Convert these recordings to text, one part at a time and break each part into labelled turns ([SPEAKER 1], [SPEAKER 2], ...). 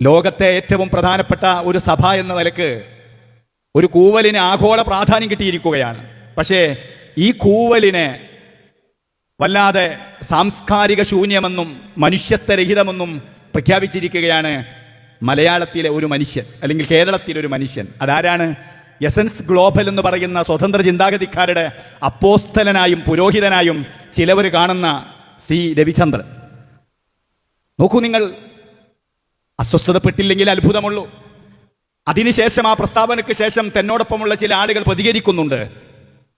[SPEAKER 1] ലോകത്തെ ഏറ്റവും പ്രധാനപ്പെട്ട ഒരു സഭ എന്ന നിലയ്ക്ക് ഒരു കൂവലിന് ആഗോള പ്രാധാന്യം കിട്ടിയിരിക്കുകയാണ്. പക്ഷേ ഈ കൂവലിനെ വല്ലാതെ സാംസ്കാരിക ശൂന്യമെന്നും മനുഷ്യത്വരഹിതമെന്നും പ്രഖ്യാപിച്ചിരിക്കുകയാണ് മലയാളത്തിലെ ഒരു മനുഷ്യൻ അല്ലെങ്കിൽ കേരളത്തിലെ ഒരു മനുഷ്യൻ. അതാരാണ്? എസൻസ് ഗ്ലോബൽ എന്ന് പറയുന്ന സ്വതന്ത്ര ചിന്താഗതിക്കാരുടെ അപ്പോസ്തലനായും പുരോഹിതനായും ചിലവർ കാണുന്ന സി രവിചന്ദ്രൻ. നോക്കൂ നിങ്ങൾ അസ്വസ്ഥതപ്പെട്ടില്ലെങ്കിൽ അത്ഭുതമുള്ളൂ. അതിനുശേഷം ആ പ്രസ്താവനയ്ക്ക് ശേഷം തന്നോടൊപ്പമുള്ള ചില ആളുകൾ പ്രതികരിക്കുന്നുണ്ട്.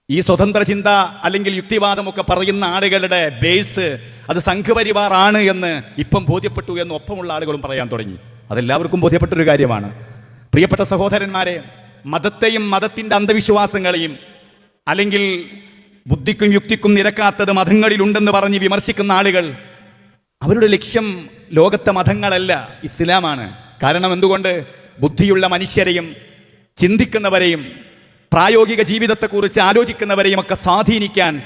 [SPEAKER 1] ഈ സ്വതന്ത്ര ചിന്ത അല്ലെങ്കിൽ യുക്തിവാദമൊക്കെ പറയുന്ന ആളുകളുടെ ബേസ് അത് സംഘപരിവാർ ആണ് എന്ന് ഇപ്പം ബോധ്യപ്പെട്ടു എന്ന് ഒപ്പമുള്ള ആളുകളും പറയാൻ തുടങ്ങി. അതെല്ലാവർക്കും ബോധ്യപ്പെട്ടൊരു കാര്യമാണ്. പ്രിയപ്പെട്ട സഹോദരന്മാരെ മതത്തെയും മതത്തിന്റെ അന്ധവിശ്വാസങ്ങളെയും അല്ലെങ്കിൽ ബുദ്ധിക്കും യുക്തിക്കും നിരക്കാത്തത് മതങ്ങളിലുണ്ടെന്ന് പറഞ്ഞ് വിമർശിക്കുന്ന ആളുകൾ അവരുടെ ലക്ഷ്യം ലോകത്തെ മതങ്ങളല്ല ഇസ്ലാമാണ്. കാരണം എന്തുകൊണ്ട്? ബുദ്ധിയുള്ള മനുഷ്യരെയും ചിന്തിക്കുന്നവരെയും പ്രായോഗിക ജീവിതത്തെക്കുറിച്ച് ആലോചിക്കുന്നവരെയും ഒക്കെ സ്വാധീനിക്കാൻ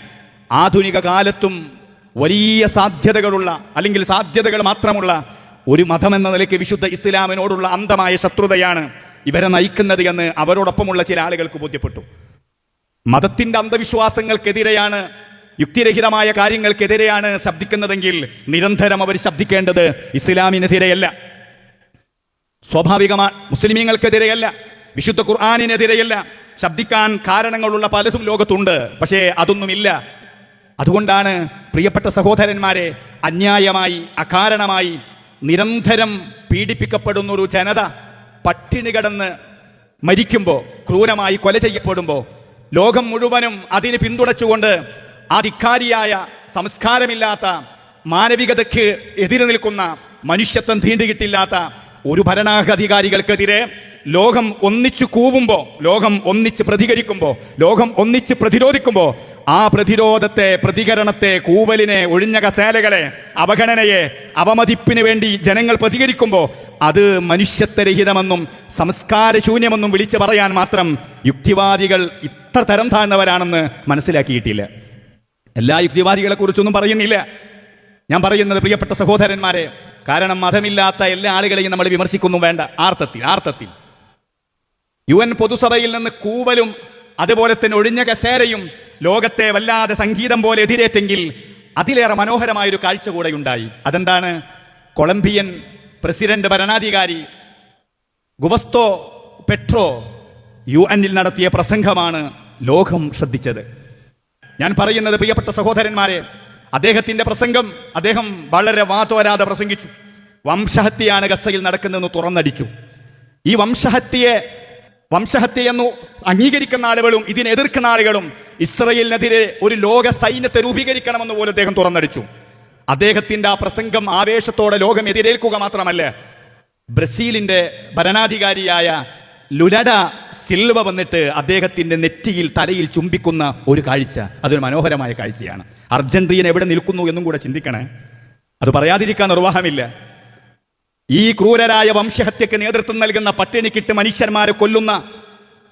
[SPEAKER 1] ആധുനിക കാലത്തും വലിയ സാധ്യതകളുള്ള അല്ലെങ്കിൽ സാധ്യതകൾ മാത്രമുള്ള ഒരു മതം എന്ന നിലയ്ക്ക് വിശുദ്ധ ഇസ്ലാമിനോടുള്ള അന്ധമായ ശത്രുതയാണ് ഇവരെ നയിക്കുന്നത് എന്ന് അവരോടൊപ്പമുള്ള ചില ആളുകൾക്ക് ബോധ്യപ്പെട്ടു. മതത്തിന്റെ അന്ധവിശ്വാസങ്ങൾക്കെതിരെയാണ് യുക്തിരഹിതമായ കാര്യങ്ങൾക്കെതിരെയാണ് ശബ്ദിക്കുന്നതെങ്കിൽ നിരന്തരം അവർ ശബ്ദിക്കേണ്ടത് ഇസ്ലാമിനെതിരെയല്ല. സ്വാഭാവികമാണ് മുസ്ലിമീങ്ങൾക്കെതിരെയല്ല വിശുദ്ധ ഖുർആാനിനെതിരെയല്ല. ശബ്ദിക്കാൻ കാരണങ്ങളുള്ള പലതും ലോകത്തുണ്ട് പക്ഷേ അതൊന്നുമില്ല. അതുകൊണ്ടാണ് പ്രിയപ്പെട്ട സഹോദരന്മാരെ അന്യായമായി അകാരണമായി നിരന്തരം പീഡിപ്പിക്കപ്പെടുന്ന ഒരു ജനത പട്ടിണി കിടന്ന് മരിക്കുമ്പോൾ ക്രൂരമായി കൊല ചെയ്യപ്പെടുമ്പോൾ ലോകം മുഴുവനും അതിന് പിന്തുണച്ചുകൊണ്ട് ആ ധിക്കാരിയായ സംസ്കാരമില്ലാത്ത മാനവികതയ്ക്ക് എതിരെ നിൽക്കുന്ന മനുഷ്യത്വം തീണ്ടുകിട്ടില്ലാത്ത ഒരു ഭരണാധികാരികൾക്കെതിരെ ലോകം ഒന്നിച്ചു കൂവുമ്പോൾ ലോകം ഒന്നിച്ച് പ്രതികരിക്കുമ്പോൾ ലോകം ഒന്നിച്ച് പ്രതിരോധിക്കുമ്പോൾ ആ പ്രതിരോധത്തെ പ്രതികരണത്തെ കൂവലിനെ ഒഴിഞ്ഞ കസേലകളെ അവഗണനയെ അവമതിപ്പിന് വേണ്ടി ജനങ്ങൾ പ്രതികരിക്കുമ്പോൾ അത് മനുഷ്യത്വരഹിതമെന്നും സംസ്കാരശൂന്യമെന്നും വിളിച്ചു പറയാൻ മാത്രം യുക്തിവാദികൾ ഇത്ര തരം താഴ്ന്നവരാണെന്ന് മനസ്സിലാക്കിയിട്ടില്ല. എല്ലാ യുക്തിവാദികളെ കുറിച്ചൊന്നും പറയുന്നില്ല. ഞാൻ പറയുന്നത് പ്രിയപ്പെട്ട സഹോദരന്മാരെ കാരണം മതമില്ലാത്ത എല്ലാ ആളുകളെയും നമ്മൾ വിമർശിക്കുന്നു വേണ്ട. ആർത്തത്തിൽ ആർത്തത്തിൽ. യു എൻ പൊതുസഭയിൽ നിന്ന് കൂവലും അതുപോലെ തന്നെ ഒഴിഞ്ഞ കസേരയും ലോകത്തെ വല്ലാതെ സംഗീതം പോലെ എതിരേറ്റെങ്കിൽ അതിലേറെ മനോഹരമായ ഒരു കാഴ്ച കൂടെ ഉണ്ടായി അതെന്താണ്? കൊളംബിയൻ പ്രസിഡന്റ് ഭരണാധികാരി ഗുവസ്തോ പെട്രോ യു എന്നിൽ നടത്തിയ പ്രസംഗമാണ് ലോകം ശ്രദ്ധിച്ചത്. ഞാൻ പറയുന്നത് പ്രിയപ്പെട്ട സഹോദരന്മാരെ അദ്ദേഹത്തിന്റെ പ്രസംഗം അദ്ദേഹം വളരെ വാതോരാതെ പ്രസംഗിച്ചു. വംശഹത്യയാണ് ഗസയിൽ നടക്കുന്നതെന്ന് തുറന്നടിച്ചു. ഈ വംശഹത്യയെ വംശഹത്യയെന്നു അംഗീകരിക്കുന്ന ആളുകളും ഇതിനെ എതിർക്കുന്ന ആളുകളും ഇസ്രയേലിനെതിരെ ഒരു ലോക സൈന്യത്തെ രൂപീകരിക്കണമെന്ന് പോലും അദ്ദേഹം തുറന്നടിച്ചു. അദ്ദേഹത്തിന്റെ ആ പ്രസംഗം ആവേശത്തോടെ ലോകം എതിരേൽക്കുക മാത്രമല്ല ബ്രസീലിന്റെ ഭരണാധികാരിയായ ലുലഡ സിൽവ വന്നിട്ട് അദ്ദേഹത്തിന്റെ നെറ്റിയിൽ തലയിൽ ചുംബിക്കുന്ന ഒരു കാഴ്ച. അതൊരു മനോഹരമായ കാഴ്ചയാണ്. അർജന്റീന എവിടെ നിൽക്കുന്നു എന്നും കൂടെ ചിന്തിക്കണേ. അത് പറയാതിരിക്കാൻ നിർവാഹമില്ല. ഈ ക്രൂരരായ വംശഹത്യക്ക് നേതൃത്വം നൽകുന്ന പട്ടിണിക്കിട്ട് മനുഷ്യന്മാരെ കൊല്ലുന്ന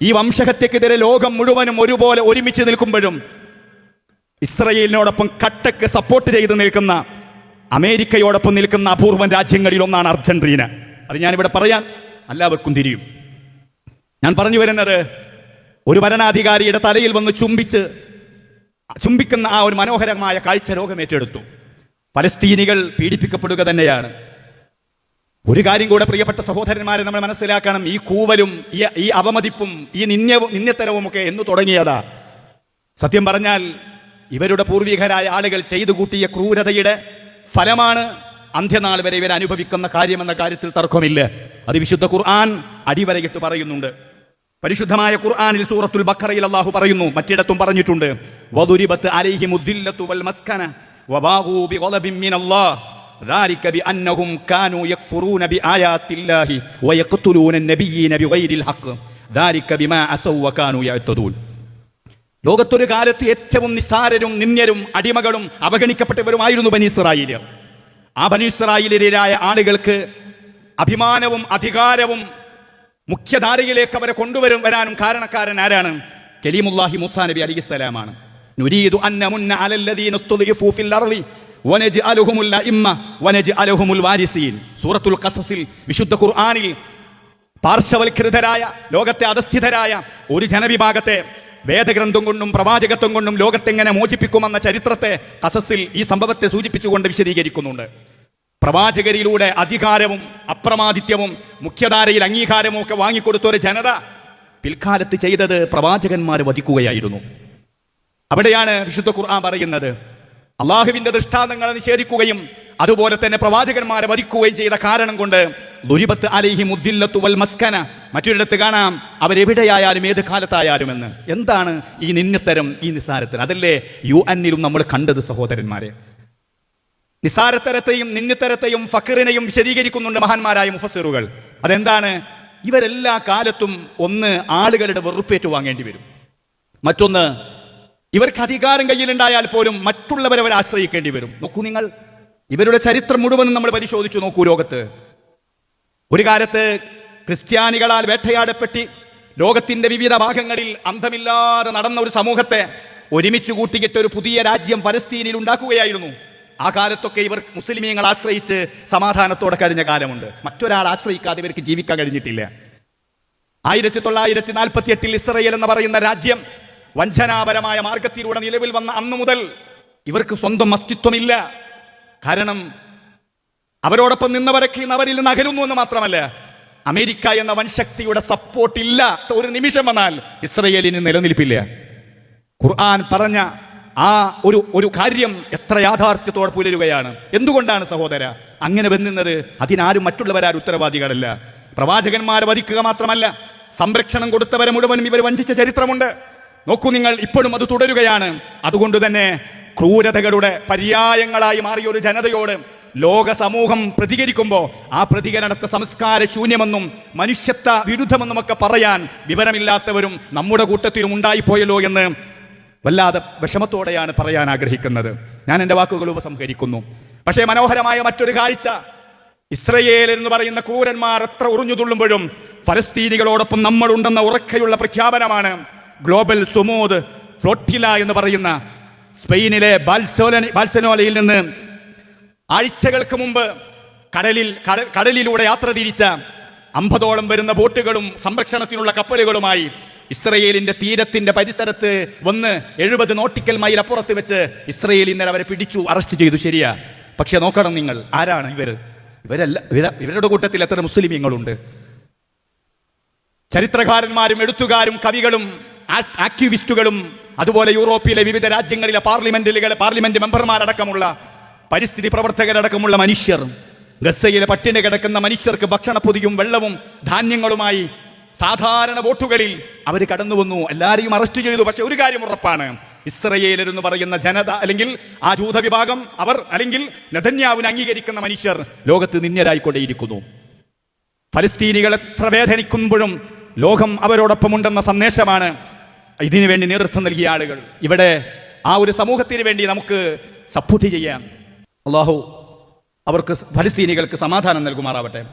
[SPEAKER 1] ഈ വംശഹത്യക്കെതിരെ ലോകം മുഴുവനും ഒരുപോലെ ഒരുമിച്ച് നിൽക്കുമ്പോഴും ഇസ്രയേലിനോടൊപ്പം കട്ടക്ക് സപ്പോർട്ട് ചെയ്ത് നിൽക്കുന്ന അമേരിക്കയോടൊപ്പം നിൽക്കുന്ന അപൂർവം രാജ്യങ്ങളിൽ ഒന്നാണ് അർജന്റീന. അത് ഞാനിവിടെ പറയാൻ എല്ലാവർക്കും തിരിയും. ഞാൻ പറഞ്ഞു വരുന്നത് ഒരു ഭരണാധികാരിയുടെ തലയിൽ വന്ന് ചുംബിച്ച് ചുംബിക്കുന്ന ആ ഒരു മനോഹരമായ കാഴ്ച രോഗമേറ്റെടുത്തു പലസ്തീനികൾ പീഡിപ്പിക്കപ്പെടുക തന്നെയാണ്. ഒരു കാര്യം കൂടെ പ്രിയപ്പെട്ട സഹോദരന്മാരെ നമ്മൾ മനസ്സിലാക്കണം. ഈ കൂവലും ഈ ഈ അവമതിപ്പും ഈ നിന്യവും നിന്യത്തരവും ഒക്കെ എന്ന് തുടങ്ങിയതാ. സത്യം പറഞ്ഞാൽ ഇവരുടെ പൂർവികരായ ആളുകൾ ചെയ്തു കൂട്ടിയ ക്രൂരതയുടെ ഫലമാണ് അന്ത്യനാൾ വരെ ഇവർ അനുഭവിക്കുന്ന കാര്യമെന്ന കാര്യത്തിൽ തർക്കമില്ല. അത് വിശുദ്ധ ഖുർആൻ അടിവരയിട്ട് പറയുന്നുണ്ട്. പരിശുദ്ധമായ ഖുർആനിൽ സൂറത്തുൽ ബഖറയിൽ അള്ളാഹു പറയുന്നു മറ്റിടത്തും പറഞ്ഞിട്ടുണ്ട് വദുരിബത്ത് അലൈഹിം ഉദ്ദില്ലത്തു വൽ മസ്കന വബാഗൂ ബിഗളബിൻ മിനല്ലാഹ് ذلك بأنهم كانوا يكفرون بآيات الله ويقتلون النبيين بغير الحق ذلك بما عصوا وكانوا يعتدون ലോകത്തൊരു കാലത്ത് ഏറ്റവും നിസ്സാരരും നിന്ദ്യരും അടിമകളും അവഗണിക്കപ്പെട്ടവരുമായിരുന്നു ബനി ഇസ്രായേലിയർ ആ ബനി ഇസ്രായേലിയരായ ആളുകൾക്ക് അഭിമാനവും അധികാരവും മുഖ്യധാരയിലേക്ക് അവരെ കൊണ്ടുവരും വരാനും കാരണക്കാരൻ ആരാണ്? കലീമുല്ലാഹി മുസാ നബി അലിസ്സലാമാണ് നുരീദു അന്ന ഫിൽ അർളി സൂറത്തുൽ ഖസസിൽ വിശുദ്ധ ഖുർആനിൽ പാർശ്വവൽകൃതരായ ലോകത്തെ അധസ്ഥിതരായ ഒരു ജനവിഭാഗത്തെ വേദഗ്രന്ഥം കൊണ്ടും പ്രവാചകത്വം കൊണ്ടും ലോകത്തെങ്ങനെ മോചിപ്പിക്കുമെന്ന ചരിത്രത്തെ കസസിൽ ഈ സംഭവത്തെ സൂചിപ്പിച്ചുകൊണ്ട് വിശദീകരിക്കുന്നുണ്ട്. പ്രവാചകരിലൂടെ അധികാരവും അപ്രമാദിത്യവും മുഖ്യധാരയിൽ അംഗീകാരവും ഒക്കെ വാങ്ങിക്കൊടുത്ത ഒരു ജനത പിൽക്കാലത്ത് ചെയ്തത് പ്രവാചകന്മാരെ വധിക്കുകയായിരുന്നു. അവിടെയാണ് വിശുദ്ധ ഖുർആൻ പറയുന്നത്. അള്ളാഹുവിന്റെ ദൃഷ്ടാന്തങ്ങളെ നിഷേധിക്കുകയും അതുപോലെ തന്നെ പ്രവാചകന്മാരെ വധിക്കുകയും ചെയ്ത കാരണം കൊണ്ട് ദുരിബത്ത് അലിഹി മുദ്ദില്ലത്തു വൽ മസ്കന. മറ്റൊരിടത്ത് കാണാം അവരെവിടെയായാലും ഏത് കാലത്തായാലും എന്ന് എന്താണ് ഈ നിന്നത്തരം ഈ നിസ്സാരത്തിന്? അതല്ലേ യു എന്നിലും നമ്മൾ കണ്ടത് സഹോദരന്മാരെ. നിസാരത്തരത്തെയും നിന്നിത്തരത്തെയും ഫക്കറിനെയും വിശദീകരിക്കുന്നുണ്ട് മഹാന്മാരായ മുഫസിറുകൾ അതെന്താണ്? ഇവരെല്ലാ കാലത്തും ഒന്ന് ആളുകളുടെ വെറുപ്പേറ്റു വാങ്ങേണ്ടി വരും. മറ്റൊന്ന് ഇവർക്ക് അധികാരം കയ്യിലുണ്ടായാൽ പോലും മറ്റുള്ളവരെ അവർ ആശ്രയിക്കേണ്ടി വരും. നോക്കൂ നിങ്ങൾ ഇവരുടെ ചരിത്രം മുഴുവനും നമ്മൾ പരിശോധിച്ചു നോക്കൂ ലോകത്ത്. ഒരു കാലത്ത് ക്രിസ്ത്യാനികളാൽ വേട്ടയാടപ്പെട്ടി ലോകത്തിന്റെ വിവിധ ഭാഗങ്ങളിൽ അന്ധമില്ലാതെ നടന്ന ഒരു സമൂഹത്തെ ഒരുമിച്ച് കൂട്ടിയിട്ട് ഒരു പുതിയ രാജ്യം പലസ്തീനിൽ ഉണ്ടാക്കുകയായിരുന്നു. ആ കാലത്തൊക്കെ ഇവർ മുസ്ലിമീങ്ങൾ ആശ്രയിച്ച് സമാധാനത്തോടെ കഴിഞ്ഞ കാലമുണ്ട്. മറ്റൊരാൾ ആശ്രയിക്കാതെ ഇവർക്ക് ജീവിക്കാൻ കഴിഞ്ഞിട്ടില്ല. ആയിരത്തി തൊള്ളായിരത്തി നാൽപ്പത്തി എട്ടിൽ ഇസ്രയേൽ എന്ന് പറയുന്ന രാജ്യം വഞ്ചനാപരമായ മാർഗത്തിലൂടെ നിലവിൽ വന്ന അന്നു മുതൽ ഇവർക്ക് സ്വന്തം അസ്തിത്വമില്ല. കാരണം അവരോടൊപ്പം നിന്നവരൊക്കെ ഇന്ന് അവരിൽ നിന്ന് എന്ന് മാത്രമല്ല അമേരിക്ക എന്ന വൻശക്തിയുടെ സപ്പോർട്ട് ഇല്ലാത്ത ഒരു നിമിഷം വന്നാൽ ഇസ്രയേലിന് നിലനിൽപ്പില്ല. ഖുർആൻ പറഞ്ഞ ആ ഒരു ഒരു കാര്യം എത്ര യാഥാർത്ഥ്യത്തോടെ പുലരുകയാണ്. എന്തുകൊണ്ടാണ് സഹോദര? അങ്ങനെ വെന്നുന്നത് അതിനാരും മറ്റുള്ളവരാരും ഉത്തരവാദികളല്ല. പ്രവാചകന്മാരെ വധിക്കുക മാത്രമല്ല സംരക്ഷണം കൊടുത്തവരെ മുഴുവനും ഇവർ വഞ്ചിച്ച ചരിത്രമുണ്ട്. നോക്കൂ നിങ്ങൾ ഇപ്പോഴും അത് തുടരുകയാണ്. അതുകൊണ്ട് തന്നെ ക്രൂരതകളുടെ പര്യായങ്ങളായി മാറിയ ഒരു ജനതയോട് ലോക സമൂഹം പ്രതികരിക്കുമ്പോൾ ആ പ്രതികരണത്തെ സംസ്കാര ശൂന്യമെന്നും മനുഷ്യത്വ വിരുദ്ധമെന്നും ഒക്കെ പറയാൻ വിവരമില്ലാത്തവരും നമ്മുടെ കൂട്ടത്തിലും ഉണ്ടായിപ്പോയല്ലോ എന്ന് വല്ലാതെ വിഷമത്തോടെയാണ് പറയാൻ ആഗ്രഹിക്കുന്നത്. ഞാൻ എന്റെ വാക്കുകൾ ഉപസംഹരിക്കുന്നു. പക്ഷേ മനോഹരമായ മറ്റൊരു കാഴ്ച. ഇസ്രയേൽ എന്ന് പറയുന്ന ക്രൂരന്മാർ എത്ര ഉറിഞ്ഞു തുള്ളുമ്പോഴും ഫലസ്തീനികളോടൊപ്പം നമ്മളുണ്ടെന്ന ഉറക്കയുള്ള പ്രഖ്യാപനമാണ് ഗ്ലോബൽ സുമോദ് ഫ്ലോട്ടില എന്ന് പറയുന്ന സ്പെയിനിലെ ബാൽസോല ബാൽസനോലയിൽ നിന്ന് ആഴ്ചകൾക്ക് മുമ്പ് കടലിൽ കടലിലൂടെ യാത്ര തിരിച്ച അമ്പതോളം വരുന്ന ബോട്ടുകളും സംരക്ഷണത്തിനുള്ള കപ്പലുകളുമായി ഇസ്രയേലിന്റെ തീരത്തിന്റെ പരിസരത്ത് വന്ന് എഴുപത് നോട്ടിക്കൽ മൈൽ അപ്പുറത്ത് വെച്ച് ഇസ്രയേൽ ഇന്നലെ അവരെ പിടിച്ചു അറസ്റ്റ് ചെയ്തു. ശരിയാ. പക്ഷെ നോക്കണം നിങ്ങൾ ആരാണ് ഇവർ ഇവരല്ല ഇവര- ഇവരുടെ കൂട്ടത്തിൽ എത്ര മുസ്ലിമീങ്ങളുണ്ട്? ചരിത്രകാരന്മാരും എഴുത്തുകാരും കവികളും ആക്ടിവിസ്റ്റുകളും അതുപോലെ യൂറോപ്പിലെ വിവിധ രാജ്യങ്ങളിലെ പാർലമെന്റിലെ പാർലമെന്റ് മെമ്പർമാരടക്കമുള്ള പരിസ്ഥിതി പ്രവർത്തകരടക്കമുള്ള മനുഷ്യർ ഗസയിലെ പട്ടിണി കിടക്കുന്ന മനുഷ്യർക്ക് ഭക്ഷണപ്പൊതിയും വെള്ളവും ധാന്യങ്ങളുമായി സാധാരണ വോട്ടുകളിൽ അവർ കടന്നു വന്നു. എല്ലാവരെയും അറസ്റ്റ് ചെയ്തു. പക്ഷെ ഒരു കാര്യം ഉറപ്പാണ്. ഇസ്രയേലർ എന്ന് പറയുന്ന ജനത അല്ലെങ്കിൽ ആ ജൂത വിഭാഗം അവർ അല്ലെങ്കിൽ നെതന്യാവിനെ അംഗീകരിക്കുന്ന മനുഷ്യർ ലോകത്ത് നിന്യരായിക്കൊണ്ടേയിരിക്കുന്നു ഫലസ്തീനികൾ എത്ര വേദനിക്കുമ്പോഴും ലോകം അവരോടൊപ്പമുണ്ടെന്ന സന്ദേശമാണ് ഇതിനു വേണ്ടി നേതൃത്വം നൽകിയ ആളുകൾ. ഇവിടെ ആ ഒരു സമൂഹത്തിന് വേണ്ടി നമുക്ക് സപ്പോർട്ട് ചെയ്യാം. അള്ളാഹു അവർക്ക് ഫലസ്തീനികൾക്ക് സമാധാനം നൽകുമാറാവട്ടെ.